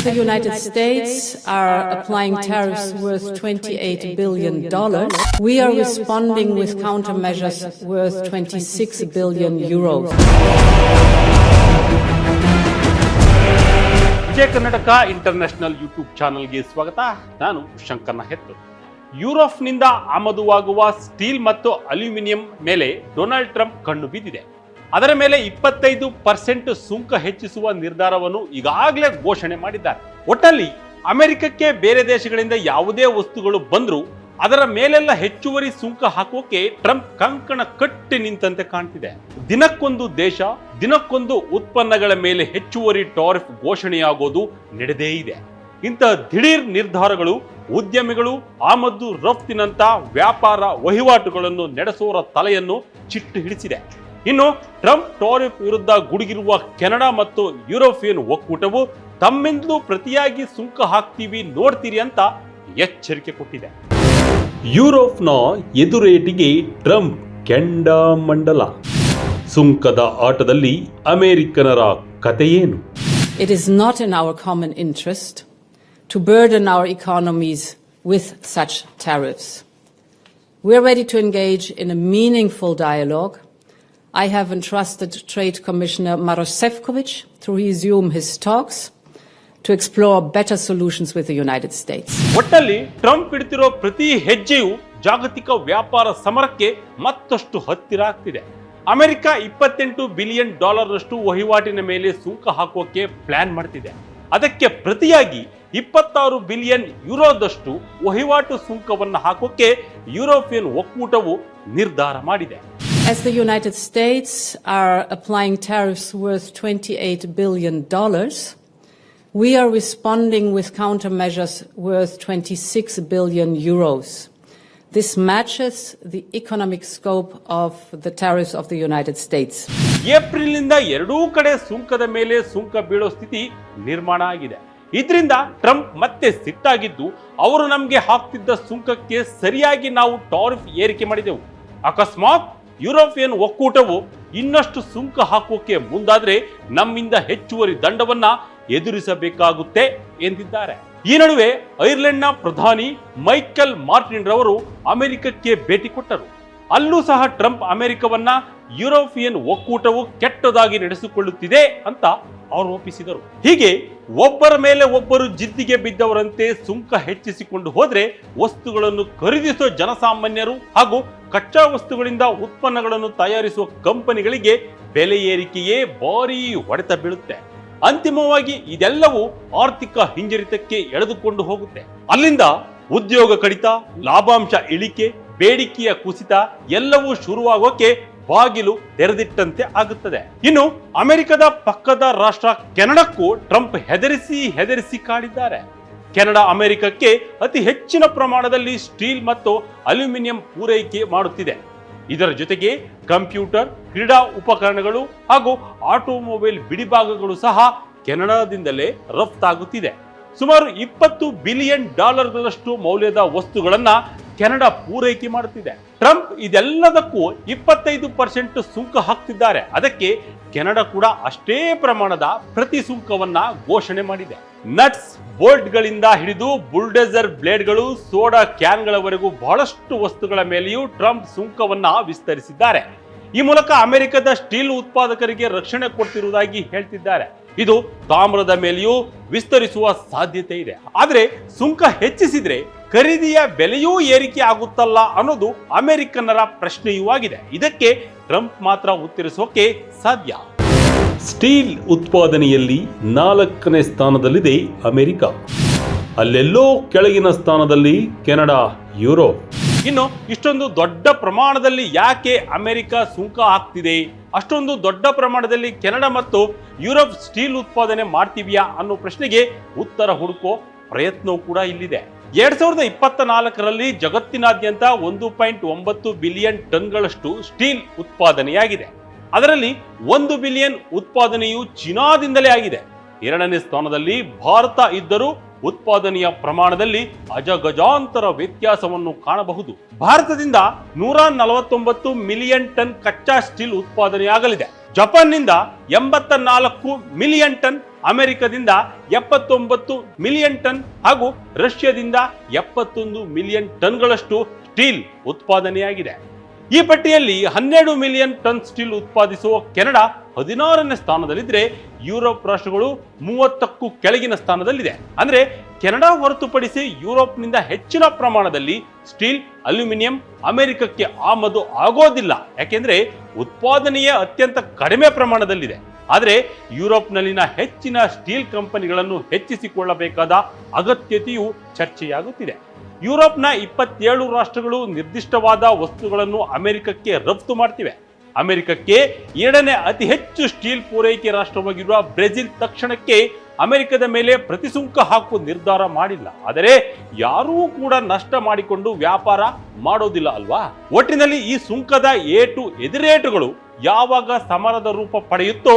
The United States are applying tariffs worth $28 billion, we are responding with countermeasures worth 26 billion euros. Vijaya Karnataka international YouTube ಚಾನೆಲ್ಗೆ ಸ್ವಾಗತ ನಾನು ಶಂಕರ್ನ ಹೆತ್ತು ಯುರೋಪ್ನಿಂದ ಆಮದುವಾಗುವ ಸ್ಟೀಲ್ ಮತ್ತು ಅಲ್ಯೂಮಿನಿಯಂ ಮೇಲೆ ಡೊನಾಲ್ಡ್ ಟ್ರಂಪ್ ಕಣ್ಣು ಬಿದ್ದಿದೆ ಅದರ ಮೇಲೆ ಇಪ್ಪತ್ತೈದು ಪರ್ಸೆಂಟ್ ಸುಂಕ ಹೆಚ್ಚಿಸುವ ನಿರ್ಧಾರವನ್ನು ಈಗಾಗಲೇ ಘೋಷಣೆ ಮಾಡಿದ್ದಾರೆ. ಒಟ್ಟಲ್ಲಿ ಅಮೆರಿಕಕ್ಕೆ ಬೇರೆ ದೇಶಗಳಿಂದ ಯಾವುದೇ ವಸ್ತುಗಳು ಬಂದರೂ ಅದರ ಮೇಲೆಲ್ಲ ಹೆಚ್ಚುವರಿ ಸುಂಕ ಹಾಕೋಕೆ ಟ್ರಂಪ್ ಕಂಕಣ ಕಟ್ಟಿ ನಿಂತಂತೆ ಕಾಣ್ತಿದೆ. ದಿನಕ್ಕೊಂದು ದೇಶ, ದಿನಕ್ಕೊಂದು ಉತ್ಪನ್ನಗಳ ಮೇಲೆ ಹೆಚ್ಚುವರಿ ಟಾರಿಫ್ ಘೋಷಣೆಯಾಗೋದು ನಡೆದೇ ಇದೆ. ಇಂತಹ ದಿಢೀರ್ ನಿರ್ಧಾರಗಳು ಉದ್ಯಮಿಗಳು ಆಮದು ರಫ್ತಿನಂತ ವ್ಯಾಪಾರ ವಹಿವಾಟುಗಳನ್ನು ನಡೆಸೋರ ತಲೆಯನ್ನು ಚಿಟ್ಟು ಹಿಡಿಸಿದೆ. ಇನ್ನು ಟ್ರಂಪ್ ಟಾರಿಫ್ ವಿರುದ್ಧ ಗುಡುಗಿರುವ ಕೆನಡಾ ಮತ್ತು ಯುರೋಪಿಯನ್ ಒಕ್ಕೂಟವು ತಮ್ಮಿಂದಲೂ ಪ್ರತಿಯಾಗಿ ಸುಂಕ ಹಾಕ್ತೀವಿ ನೋಡ್ತೀರಿ ಅಂತ ಎಚ್ಚರಿಕೆ ಕೊಟ್ಟಿದೆ. ಯುರೋಪ್ನ ಎದುರೇಟಿಗೆ ಟ್ರಂಪ್ ಕೆಂಡಾಮಂಡಲ ಸುಂಕದ ಆಟದಲ್ಲಿ ಅಮೆರಿಕನರ ಕಥೆಯೇನು? It is not in our common interest to burden our economies with such tariffs we are ready to engage in a meaningful dialogue. I have entrusted Trade Commissioner Maros to resume his talks, to explore better solutions with the United States. ಒಟ್ಟಲ್ಲಿ Trump ಇಡ್ತಿರೋ ಪ್ರತಿ ಹೆಜ್ಜೆಯು ಜಾಗತಿಕ ವ್ಯಾಪಾರ ಸಮರಕ್ಕೆ ಮತ್ತಷ್ಟು ಹತ್ತಿರ ಆಗ್ತಿದೆ. America ಇಪ್ಪತ್ತೆಂಟು ಬಿಲಿಯನ್ ಡಾಲರ್ನಷ್ಟು ವಹಿವಾಟಿನ ಮೇಲೆ ಸುಂಕ ಹಾಕೋಕೆ ಪ್ಲಾನ್ ಮಾಡ್ತಿದೆ. ಅದಕ್ಕೆ ಪ್ರತಿಯಾಗಿ ಇಪ್ಪತ್ತಾರು ಬಿಲಿಯನ್ ಯುರೋದಷ್ಟು ವಹಿವಾಟು ಸುಂಕವನ್ನು ಹಾಕೋಕೆ ಯುರೋಪಿಯನ್ ಒಕ್ಕೂಟವು ನಿರ್ಧಾರ ಮಾಡಿದೆ. As the United States are applying tariffs worth $28 billion, we are responding with countermeasures worth 26 billion euros. This matches the economic scope of the tariffs of the United States. ಏಪ್ರಿಲ್ನಿಂದ ಎರಡೂ ಕಡೆ ಸುಂಕದ ಮೇಲೆ ಸುಂಕ ಬೀಳೋ ಸ್ಥಿತಿ ನಿರ್ಮಾಣ ಆಗಿದೆ ಇದರಿಂದ ಟ್ರಂಪ್ ಮತ್ತೆ ಸಿಟ್ಟಾಗಿದ್ದು ಅವರು ನಮಗೆ ಹಾಕ್ತಿದ್ದ ಸುಂಕಕ್ಕೆ ಸರಿಯಾಗಿ ನಾವು ಟಾರಿಫ್ ಏರಿಕೆ ಮಾಡಿದೆವು ಅಕಸ್ಮಾತ್ ಯುರೋಪಿಯನ್ ಒಕ್ಕೂಟವು ಇನ್ನಷ್ಟು ಸುಂಕ ಹಾಕೋಕೆ ಮುಂದಾದ್ರೆ ನಮ್ಮಿಂದ ಹೆಚ್ಚುವರಿ ದಂಡವನ್ನ ಎದುರಿಸಬೇಕಾಗುತ್ತೆ ಎಂದಿದ್ದಾರೆ. ಈ ನಡುವೆ ಐರ್ಲೆಂಡ್ನ ಪ್ರಧಾನಿ ಮೈಕೆಲ್ ಮಾರ್ಟಿನ್ ರವರು ಅಮೆರಿಕಕ್ಕೆ ಭೇಟಿ ಕೊಟ್ಟರು. ಅಲ್ಲೂ ಸಹ ಟ್ರಂಪ್ ಅಮೆರಿಕವನ್ನ ಯುರೋಪಿಯನ್ ಒಕ್ಕೂಟವು ಕೆಟ್ಟದಾಗಿ ನಡೆಸಿಕೊಳ್ಳುತ್ತಿದೆ ಅಂತ ಆರೋಪಿಸಿದರು ಹೀಗೆ ಒಬ್ಬರ ಮೇಲೆ ಒಬ್ಬರು ಜಿದ್ದಿಗೆ ಬಿದ್ದವರಂತೆ ಸುಂಕ ಹೆಚ್ಚಿಸಿಕೊಂಡು ಹೋದ್ರೆ ವಸ್ತುಗಳನ್ನು ಖರೀದಿಸುವ ಜನಸಾಮಾನ್ಯರು ಹಾಗೂ ಕಚ್ಚಾ ವಸ್ತುಗಳಿಂದ ಉತ್ಪನ್ನಗಳನ್ನು ತಯಾರಿಸುವ ಕಂಪನಿಗಳಿಗೆ ಬೆಲೆ ಏರಿಕೆಯೇ ಭಾರೀ ಹೊಡೆತ ಬೀಳುತ್ತೆ. ಅಂತಿಮವಾಗಿ ಇದೆಲ್ಲವೂ ಆರ್ಥಿಕ ಹಿಂಜರಿತಕ್ಕೆ ಎಳೆದುಕೊಂಡು ಹೋಗುತ್ತೆ. ಅಲ್ಲಿಂದ ಉದ್ಯೋಗ ಕಡಿತ, ಲಾಭಾಂಶ ಇಳಿಕೆ, ಬೇಡಿಕೆಯ ಕುಸಿತ ಎಲ್ಲವೂ ಶುರುವಾಗೋಕೆ ಬಾಗಿಲು ತೆರೆದಿಟ್ಟಂತೆ ಆಗುತ್ತದೆ. ಇನ್ನು ಅಮೆರಿಕದ ಪಕ್ಕದ ರಾಷ್ಟ್ರ ಕೆನಡಕ್ಕೂ ಟ್ರಂಪ್ ಹೆದರಿಸಿ ಹೆದರಿಸಿ ಕಾಡಿದ್ದಾರೆ. ಕೆನಡಾ ಅಮೆರಿಕಕ್ಕೆ ಅತಿ ಹೆಚ್ಚಿನ ಪ್ರಮಾಣದಲ್ಲಿ ಸ್ಟೀಲ್ ಮತ್ತು ಅಲ್ಯೂಮಿನಿಯಂ ಪೂರೈಕೆ ಮಾಡುತ್ತಿದೆ. ಇದರ ಜೊತೆಗೆ ಕಂಪ್ಯೂಟರ್, ಕ್ರೀಡಾ ಉಪಕರಣಗಳು ಹಾಗೂ ಆಟೋಮೊಬೈಲ್ ಬಿಡಿಭಾಗಗಳು ಸಹ ಕೆನಡಾದಿಂದಲೇ ರಫ್ತಾಗುತ್ತಿದೆ. ಸುಮಾರು ಇಪ್ಪತ್ತು ಬಿಲಿಯನ್ ಡಾಲರ್ಗಳಷ್ಟು ಮೌಲ್ಯದ ವಸ್ತುಗಳನ್ನ ಕೆನಡಾ ಪೂರೈಕೆ ಮಾಡುತ್ತಿದೆ. ಟ್ರಂಪ್ ಇದೆಲ್ಲದಕ್ಕೂ ಇಪ್ಪತ್ತೈದು ಪರ್ಸೆಂಟ್ ಸುಂಕ ಹಾಕ್ತಿದ್ದಾರೆ. ಅದಕ್ಕೆ ಕೆನಡಾ ಕೂಡ ಅಷ್ಟೇ ಪ್ರಮಾಣದ ಪ್ರತಿ ಸುಂಕವನ್ನ ಘೋಷಣೆ ಮಾಡಿದೆ. ನಟ್ಸ್ ಬೋಲ್ಟ್ಗಳಿಂದ ಹಿಡಿದು ಬುಲ್ಡೇಸರ್ ಬ್ಲೇಡ್ಗಳು, ಸೋಡಾ ಕ್ಯಾನ್ಗಳವರೆಗೂ ಬಹಳಷ್ಟು ವಸ್ತುಗಳ ಮೇಲೆಯೂ ಟ್ರಂಪ್ ಸುಂಕವನ್ನ ವಿಸ್ತರಿಸಿದ್ದಾರೆ. ಈ ಮೂಲಕ ಅಮೆರಿಕದ ಸ್ಟೀಲ್ ಉತ್ಪಾದಕರಿಗೆ ರಕ್ಷಣೆ ಕೊಡ್ತಿರುವುದಾಗಿ ಹೇಳ್ತಿದ್ದಾರೆ. ಇದು ತಾಮ್ರದ ಮೇಲೆಯೂ ವಿಸ್ತರಿಸುವ ಸಾಧ್ಯತೆ ಇದೆ. ಆದರೆ ಸುಂಕ ಹೆಚ್ಚಿಸಿದ್ರೆ ಖರೀದಿಯ ಬೆಲೆಯೂ ಏರಿಕೆ ಆಗುತ್ತಲ್ಲ ಅನ್ನೋದು ಅಮೆರಿಕನ್ನರ ಪ್ರಶ್ನೆಯೂ ಆಗಿದೆ. ಇದಕ್ಕೆ ಟ್ರಂಪ್ ಮಾತ್ರ ಉತ್ತರಿಸೋಕೆ ಸಾಧ್ಯ. ಸ್ಟೀಲ್ ಉತ್ಪಾದನೆಯಲ್ಲಿ ನಾಲ್ಕನೇ ಸ್ಥಾನದಲ್ಲಿದೆ ಅಮೆರಿಕ. ಅಲ್ಲೆಲ್ಲೋ ಕೆಳಗಿನ ಸ್ಥಾನದಲ್ಲಿ ಕೆನಡಾ, ಯುರೋಪ್. ಇನ್ನು ಇಷ್ಟೊಂದು ದೊಡ್ಡ ಪ್ರಮಾಣದಲ್ಲಿ ಯಾಕೆ ಅಮೆರಿಕ ಸುಂಕ ಹಾಕ್ತಿದೆ? ಅಷ್ಟೊಂದು ದೊಡ್ಡ ಪ್ರಮಾಣದಲ್ಲಿ ಕೆನಡಾ ಮತ್ತು ಯುರೋಪ್ ಸ್ಟೀಲ್ ಉತ್ಪಾದನೆ ಮಾಡ್ತೀವಿಯಾ ಅನ್ನೋ ಪ್ರಶ್ನೆಗೆ ಉತ್ತರ ಹುಡುಕೋ ಪ್ರಯತ್ನವೂ ಕೂಡ ಇಲ್ಲಿದೆ. ಎರಡ್ ಸಾವಿರದ ಇಪ್ಪತ್ತ ನಾಲ್ಕರಲ್ಲಿ ಜಗತ್ತಿನಾದ್ಯಂತ ಒಂದು ಪಾಯಿಂಟ್ ಒಂಬತ್ತು ಬಿಲಿಯನ್ ಟನ್ಗಳಷ್ಟು ಸ್ಟೀಲ್ ಉತ್ಪಾದನೆಯಾಗಿದೆ. ಅದರಲ್ಲಿ ಒಂದು ಬಿಲಿಯನ್ ಉತ್ಪಾದನೆಯು ಚೀನಾದಿಂದಲೇ ಆಗಿದೆ. ಎರಡನೇ ಸ್ಥಾನದಲ್ಲಿ ಭಾರತ ಇದ್ದರೂ ಉತ್ಪಾದನೆಯ ಪ್ರಮಾಣದಲ್ಲಿ ಅಜಗಜಾಂತರ ವ್ಯತ್ಯಾಸವನ್ನು ಕಾಣಬಹುದು. ಭಾರತದಿಂದ ನೂರ ನಲವತ್ತೊಂಬತ್ತು ಮಿಲಿಯನ್ ಟನ್ ಕಚ್ಚಾ ಸ್ಟೀಲ್ ಉತ್ಪಾದನೆಯಾಗಲಿದೆ. ಜಪಾನ್ನಿಂದ ಎಂಬತ್ತ ನಾಲ್ಕು ಮಿಲಿಯನ್ ಟನ್ ಅಮೆರಿಕದಿಂದ ಎಪ್ಪತ್ತೊಂಬತ್ತು ಮಿಲಿಯನ್ ಟನ್ ಹಾಗೂ ರಷ್ಯಾದಿಂದ ಎಪ್ಪತ್ತೊಂದು ಮಿಲಿಯನ್ ಟನ್ಗಳಷ್ಟು ಸ್ಟೀಲ್ ಉತ್ಪಾದನೆಯಾಗಿದೆ. ಈ ಪಟ್ಟಿಯಲ್ಲಿ ಹನ್ನೆರಡು ಮಿಲಿಯನ್ ಟನ್ ಸ್ಟೀಲ್ ಉತ್ಪಾದಿಸುವ ಕೆನಡಾ ಹದಿನಾರನೇ ಸ್ಥಾನದಲ್ಲಿದ್ದರೆ ಯುರೋಪ್ ರಾಷ್ಟ್ರಗಳು ಮೂವತ್ತಕ್ಕೂ ಕೆಳಗಿನ ಸ್ಥಾನದಲ್ಲಿದೆ. ಅಂದರೆ ಕೆನಡಾ ಹೊರತುಪಡಿಸಿ ಯುರೋಪ್ನಿಂದ ಹೆಚ್ಚಿನ ಪ್ರಮಾಣದಲ್ಲಿ ಸ್ಟೀಲ್, ಅಲ್ಯೂಮಿನಿಯಂ ಅಮೆರಿಕಕ್ಕೆ ಆಮದು ಆಗೋದಿಲ್ಲ. ಯಾಕೆಂದರೆ ಉತ್ಪಾದನೆಯೇ ಅತ್ಯಂತ ಕಡಿಮೆ ಪ್ರಮಾಣದಲ್ಲಿದೆ. ಆದರೆ ಯುರೋಪ್ನಲ್ಲಿನ ಹೆಚ್ಚಿನ ಸ್ಟೀಲ್ ಕಂಪನಿಗಳನ್ನು ಹೆಚ್ಚಿಸಿಕೊಳ್ಳಬೇಕಾದ ಅಗತ್ಯತೆಯು ಚರ್ಚೆಯಾಗುತ್ತಿದೆ. ಯುರೋಪ್ನ ಇಪ್ಪತ್ತೇಳು ರಾಷ್ಟ್ರಗಳು ನಿರ್ದಿಷ್ಟವಾದ ವಸ್ತುಗಳನ್ನು ಅಮೆರಿಕಕ್ಕೆ ರಫ್ತು ಮಾಡ್ತಿವೆ. ಅಮೆರಿಕಕ್ಕೆ ಎರಡನೇ ಅತಿ ಹೆಚ್ಚು ಸ್ಟೀಲ್ ಪೂರೈಕೆ ರಾಷ್ಟ್ರವಾಗಿರುವ ಬ್ರೆಜಿಲ್ ತಕ್ಷಣಕ್ಕೆ ಅಮೆರಿಕದ ಮೇಲೆ ಪ್ರತಿಸುಂಕ ಹಾಕುವ ನಿರ್ಧಾರ ಮಾಡಿಲ್ಲ. ಆದರೆ ಯಾರೂ ಕೂಡ ನಷ್ಟ ಮಾಡಿಕೊಂಡು ವ್ಯಾಪಾರ ಮಾಡೋದಿಲ್ಲ ಅಲ್ವಾ? ಒಟ್ಟಿನಲ್ಲಿ ಈ ಸುಂಕದ ಏಟು ಎದುರೇಟುಗಳು ಯಾವಾಗ ಸಮರದ ರೂಪ ಪಡೆಯುತ್ತೋ